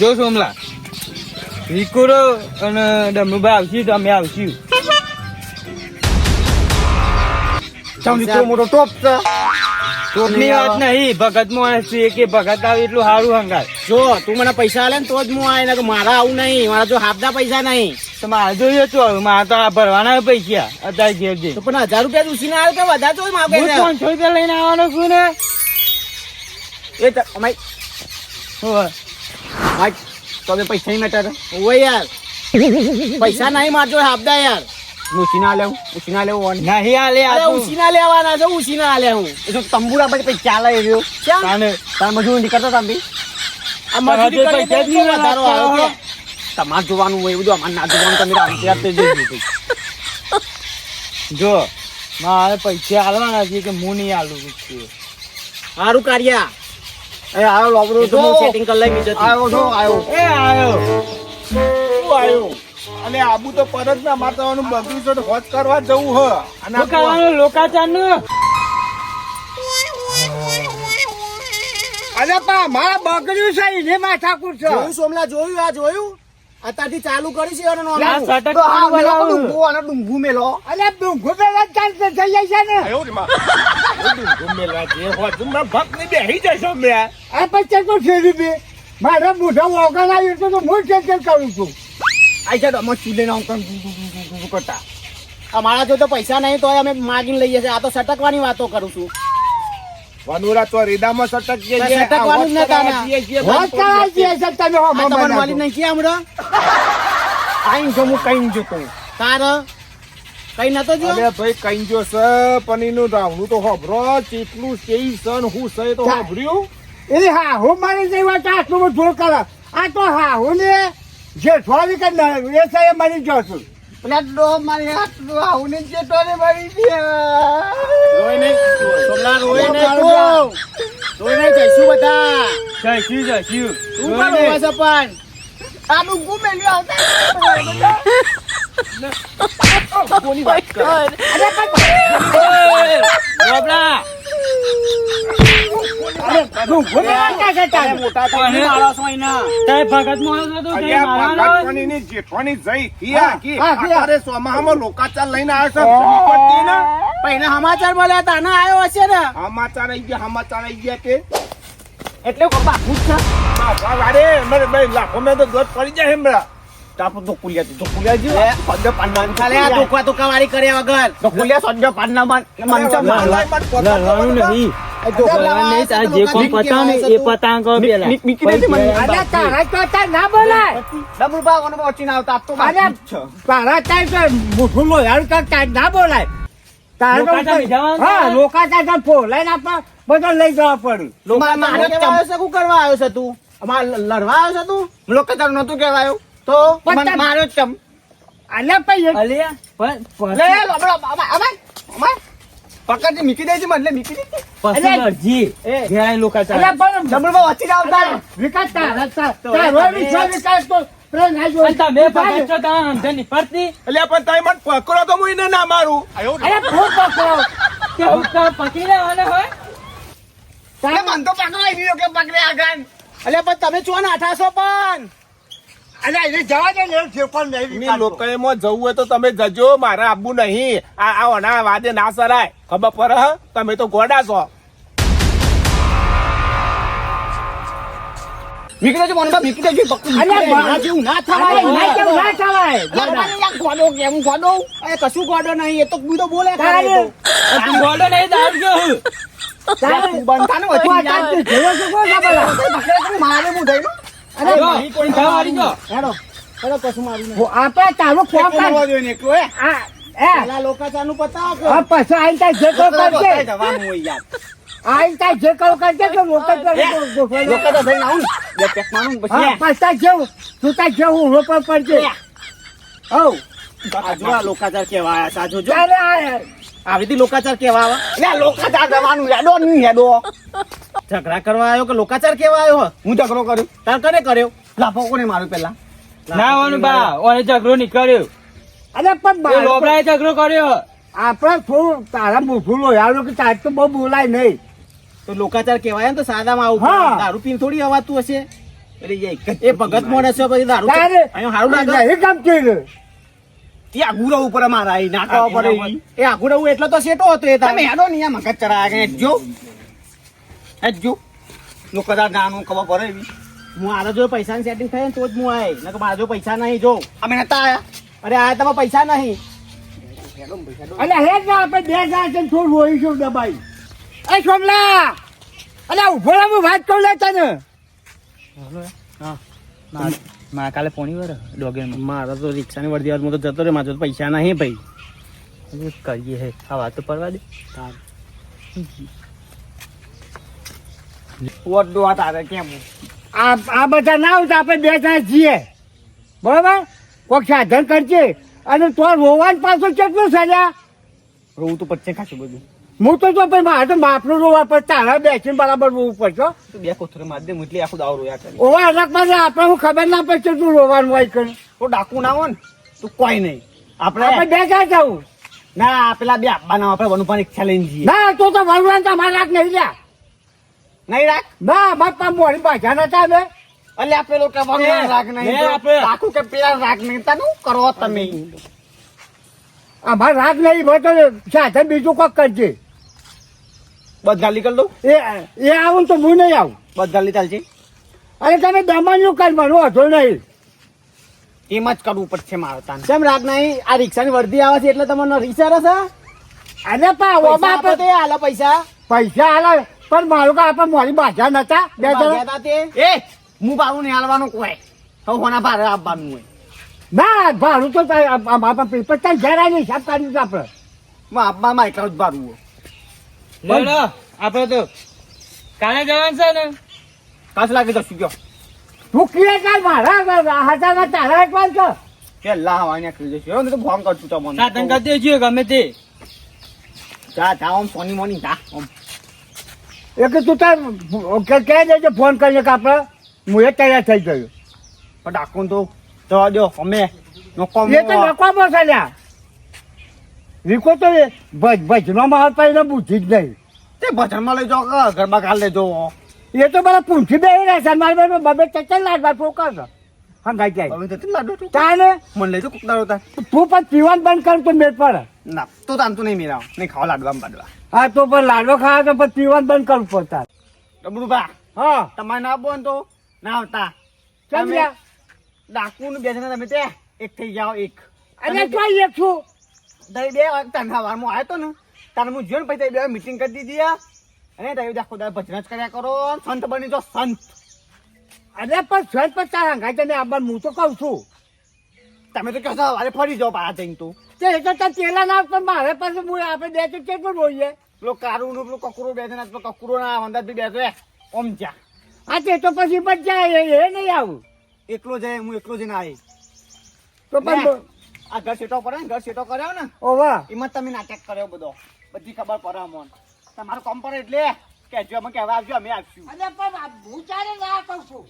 જો સોમલા વિકુરો અને ડમરુબા આવશું તો અમે આવશું. ચમ મોટો ટોપ છે? ટોપની વાત નહીં ભગત માણસ છે કે ભગત આવે એટલું સારું હંગાર જો તું મને પૈસા આલે ને તો જ હું આય ને મારા આવું નહીં મારા જો હાફદા પૈસા નહીં. તો મારે જોઈએ છો મારે તો આ ભરવાના પૈસા અત્યારે ઘેર જઈ તો પણ હજાર રૂપિયા ઉછીને આવે કે વધારે તો માગે હું પાંચસો રૂપિયા લઈને આવવાનો છું ને? એ તો અમાય હોવે. પૈસા નહીં મેટર ઓય યાર. પૈસા નહીં મારજો હાબદા યાર. ઉછીના લેવું ઉછીના લેવું નહીં આલે આ અરે તો. ઉછીના લેવાના છે ઉછીના આલે હું. એ તો તંબુરા પછી પૈસા ચાલે ક્યાં તાને તાર મજૂર નહીં કરતા આ મજૂરી નહીં વધારો આવ્યો? કે? તમારે જોવાનું હોય બધું અમારે ના જોવાનું તમે રાંધ્યા તે જોઈ જો મારે પૈસા આલવાના છે કે હું નહીં આલું છું સારું કાર્ય. એ આવો લોબડો તો સેટિંગ કરી લઈ બીજો આવ્યો છો આવ્યો એ આયો. શું આવ્યો અને આબુ તો પરત ના માતાવાનું બગીચો તો હોજ કરવા જવું હ. અને શું કરવાનું લોકાચાર અરે પા મારા બગડ્યું છે એને માથાકૂટ છે. જોયું સોમલા જોયું આ જોયું? અત્યારથી ચાલુ કરી છે અને લા, સટક તો આ બનાવું. મેલો અને ડુંગુ મેલો. અલે ડુંગુ પેલા ચાલતે થઈ જાય છે ને. જે આ પચાસ તો ફેરી બે મારા મોઢા આવ્યું તો હું કરું છું. અમે ચૂલે ના કરતા અમારા જો તો પૈસા નહીં તો અમે માગીને લઈએ છીએ. આ તો સટકવાની વાતો કરું છું. વનુરા તો રેડામાં સટક જે તો જે સટકવાનું જ ના. તમે હો નહીં કે હમણાં આઈ જો હું કઈ જતો. તાર કઈ નતો જો અરે ભાઈ કઈ જો છે? પનીરનું રાવણું તો હોભરો. ચેટલું કેઈ સન હું સહે તો હોભર્યું. એ હા હું મારી જઈ વાત આટલું બધું કરે. આ તો હા હું ને જે છોડી કર ના એ સાહેબ મારી જો છું. પેલા ડો મારી આટલું આવું ને જે તોરે મારી દે રોય ને સોલા રોય ને રોય નહીં. જઈશું બધા. જઈશું જઈશું. તું પણ આનું ગુમેલ્યું આવતા. કોની વાત કરે અરે પહેલા સમાચાર મળ્યા તા ના આવ્યો હશે ને સમાચાર આવી ગયા સમાચાર આવી ગયા કે એટલે બાપુ જ છે લાખો મેં તો ગત પડી જાય હમણાં તાપો ધોકુલિયા ધોકુલિયા જી પંદર પન્ના ખાલે આ ધોકા ધોકા વાળી કર્યા વગર. ધોકુલિયા સંજો પન્ના માં મંચા લડવાનું નહીં કરો તો. તો તો કર તો તો લઈ જવા પડ્યું કરવા આવ્યો છે તું? અમારે લડવા આવ્યો છે તું? તારું નતું કહેવાયો? તો મારો ચમ અલિયા પણ લે લબડો અમાર અમાર અમાર પકડજી મીકી દેજે મને મીકી દેજે. પછી અલ્યા, પણ વિકાસ તારા તારો વિકાસ તો પ્રેમ ના જો છો, પડતી? મને પકડો તો હું ના મારું. અરે ફૂટ પકડો? કે હુક્કા પકડી લેવાના હોય? તારે મન તો પકડાઈ ગયો કે પકડે આગળ. અલ્યા પણ તમે ચો નાઠાશો પણ. અલ્યા એને જવા દે ને જે પણ નહીં લોકોએ માં જવું હોય તો તમે જજો મારે આબુ નહીં. આ આ ઓના વાદે ના સરાય. ખબર પડે હ? તમે તો ગોડા છો. જેવું ના થવાય ના જેવું ના થવાય. ગોડો. કેમ ગોડો? એ કશું ગોડો નહીં એ તો બીજો બોલે નહીં, ગયો બંધાનો વચ્ચે જેવો છો પેલા મારે હું થઈ લોકાચાર કેવા લોકાચાર જવાનું હેડો નહીં હેડો. ઝઘડા કરવા આવ્યો કે લોકાચાર કેવા આવ્યો હું ઝઘડો કર્યો. તાર કરે કર્યો? લાફો કોને માર્યો પેલા ના બા, ઓને ઝઘડો નીકળ્યો કર્યો. અરે પણ એ લોબડાએ ઝઘડો કર્યો. આપણે થોડું તારા મોઢું લોયાળો કે તાર તો બહુ બોલાય નહીં. તો લોકાચાર કેવાય ને તો સાદામાં આવું. દારૂ પીને થોડી અવાતું હશે? એ જ- એ ભગત માણસ પછી દારૂ હારું લાગે. નહીં ગમતું ને. એ આગુ ઉપર મારા નાખવા પડે એ આગુ રહેવું એટલે તો સેટો હતો એ તમે હેડો ને અહીંયા મગજ કે હેડજો હેડજો નો કદાચ નાનું ખબર પડે એવી. હું આરા જો પૈસાની સેટિંગ થાય ને તો જ હું આય. નકર મારા જો પૈસા નહીં જો. અમે નતા આયા. અરે આ તમે પૈસા નહીં. અલે હે ના આપણે બે જણા છે થોડું હોય રોઈશું દબાઈ. એ સોમલા અલે ઊભો રહે હું વાત કરું લે તને. મારા કાલે પોણી વર ડોગે મારા તો રિક્ષાની વર્દી હું તો જતો રે મારા તો પૈસા નહીં ભાઈ. કરીએ હે? આ વાત તો પરવા દે. વોટ આ તારે કેમ? આ આ બધા ના આવતા આપણે બે જણા છીએ. બરોબર? કોઈક સાધન કરજે. અને તો રોવાન પાછો કેટલું સજા રોવું તો પચ્ચે ખાશું બધું. હું તો તો પણ મારે તો બાપનું રોવા પર તારા બેસીને બરાબર રોવું પડશે બે કોથરે હું એટલે આખું દાવ રોયા કરે. ઓવા અલગ પાસે આપણે હું ખબર ના પડશે તું રોવાનું હોય કરે તો ડાકુ ના હોય ને તો કોઈ નહીં. આપણે આપણે બે જાય જવું ના પેલા બે આપવાના આપણે વનુભાઈ ઈચ્છા લઈને જઈએ. ના તો તો વનુભાઈ તો અમારે રાખ નહીં લ્યા. નહીં રાખ. ના અમારે પા મોડી પાછા નતા ચાલે. અલે આ પેલો કે વનવાન રાખ નહીં આપે. આપણે. કે પેલા રાખ નહીં. તને શું કરો તમે? અમારે રાખ નહીં ભાઈ તો સાધન બીજું કોક કરજે. બધા લીકલ દઉં? એ એ આવું તો હું નહીં આવું. બધા લી છે? અરે તમે દમણનું કર મારું વાંધો નહીં. એમ જ કરવું પડશે મારે તાને. કેમ રાખ નહીં? આ રિક્ષાની વર્દી આવે છે એટલે તમને રિક્ષા રસ અરે પા ઓબા આપે તે આલા પૈસા. પૈસા હાલે. પણ મારું કા આપણે મારી પાછા નતા? બે જણા? તા? એ! હું ભાડું નહીં હાલવાનું કોઈ. હવે હોના ભાડે આપવાનું હોય. ના ભાડું તો તારે આ- આ- આ પેપર ત્યાં જરા હિસાબ કાઢી આપણે હું આપવામાં એટલું જ ભાડું હોય. લેડો આપણે તો કાલે જવાનું છે ને? કાચ લાગે તો ગયો. તું કીએ ચાલ મારા હાથા તારા એક વાર કર કે લાવા ને કરી દેશે હું નહીં તો ફોન કરશું તમને. સાધન કરી દેજો ગમે તે. જા જા ઓમ સોની મોની જા ઓમ. એ કે તું તાર ક્યાં કહે દેજે ફોન કરીને કે આપણે? હું એ તૈયાર થઈ ગયો. પણ ડાકુન તો જવા દો અમે નોકો એ તો નકામો છે લ્યા. રીકો તો ભજનો માલ પાડીને બુદ્ધિ જ નહીં. તે ભજનમાં લઈ જાઓ ઘરમાં કાલ લેજો. એ તો બધા પૂંછી બે રહ્યા છે મારે બબે ચચલ લાડવા ફોકસ હંગાઈ જાય હવે તો લાડો તું તાને મને લઈ કુક દાડો તાર તું પણ પીવાનું બંધ કર તો મેળ પડે. ના તો તાન તું નહીં મેરાવ. નહીં ખાવા લાડવા બાડવા હા તો પણ લાડવો ખાવા તો પછી પીવાનું બંધ કરવું પડતા ડબડુભા હા. તમારે ના બોન તો ના આવતા. કેમ ગયા? ડાકુ નું બે જણા તમે તે એક થઈ જાઓ એક. અને ચોઈ એક છું? દઈ બે તને સવારમાં આવ્યો તો ને તારે હું જોયું પછી બે મીટિંગ કરી દીધી અને તમે આખો દાડો ભજન જ કર્યા કરો સંત બની જો સંત. અરે પણ સંત પણ તારા ગાય તને આবার હું તો કહું છું. તમે તો કહેશો અરે ફરી જાઓ પાછા જઈને તું. તે એ તો ત્યાં ચેલા ના પણ મારે પાસે હું આપણે બે તો કેટલું રોઈએ પેલો કારું નું પેલો કકરો બે ને પેલો કકરો ના અંદર બી બેસો. ઓમ જા. હા તે તો પછી પણ જાય એ નહીં આવું. એકલો જાય હું એકલો જઈને આવી તો પણ આ ઘર સેટો કરે ને ઘર સેટો કર્યો ને ઓવા એમાં તમે નાટક કર્યો બધો. બધી ખબર પડે અમોન. તમારું કામ પડે એટલે કહેજો અમે કહેવા આવજો અમે આવશું. અને પણ હું ચાલે ના કહું છું?